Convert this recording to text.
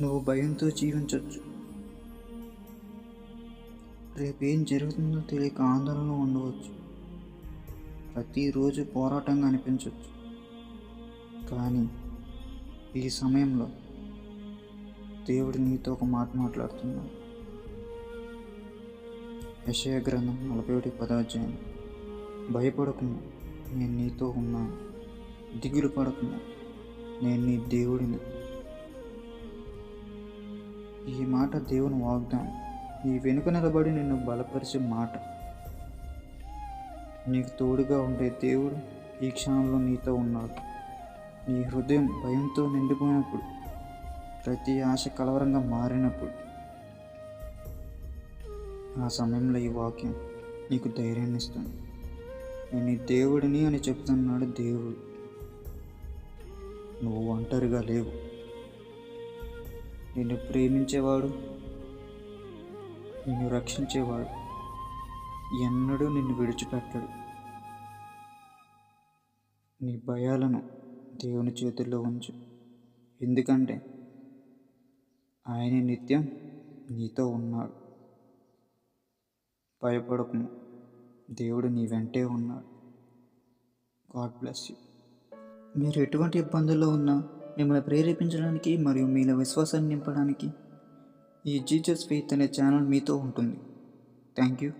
నువ్వు భయంతో జీవించవచ్చు రేపేం జరుగుతుందో తెలియక ఆందోళన ఉండవచ్చు. ప్రతిరోజు పోరాటంగా అనిపించవచ్చు కానీ ఈ సమయంలో దేవుడు నీతో ఒక మాట మాట్లాడుతున్నాడు. యశయ గ్రంథం నలభై ఒకటి పదాధ్యాయం భయపడకుము నేను నీతో ఉన్నాను. దిగులు పడకుము నేను నీ దేవుడిని. ఈ మాట దేవుని వాగ్దానం. నీ వెనుక నిలబడి నిన్ను బలపరిచే మాట. నీకు తోడుగా ఉండే దేవుడు ఈ క్షణంలో నీతో ఉన్నాడు. నీ హృదయం భయంతో నిండిపోయినప్పుడు ప్రతి ఆశ కలవరంగా మారినప్పుడు ఆ సమయంలో ఈ వాక్యం నీకు ధైర్యాన్ని ఇస్తుంది. నేను దేవుడిని అని చెప్తున్నాడు దేవుడు. నువ్వు ఒంటరిగా లేవు. నిన్ను ప్రేమించేవాడు నిన్ను రక్షించేవాడు ఎన్నడూ నిన్ను విడిచిపెట్టడు. నీ భయాలను దేవుని చేతుల్లో ఉంచు. ఎందుకంటే ఆయన నిత్యం నీతో ఉన్నాడు. భయపడకు. దేవుడు నీ వెంటే ఉన్నాడు. God bless you. మీరు ఎటువంటి ఇబ్బందుల్లో ఉన్నా మిమ్మల్ని ప్రేరేపించడానికి మరియు మీలో విశ్వాసాన్ని నింపడానికి ఈ జీజస్ ఫెయిత్ అనే ఛానల్ మీతో ఉంటుంది. Thank you.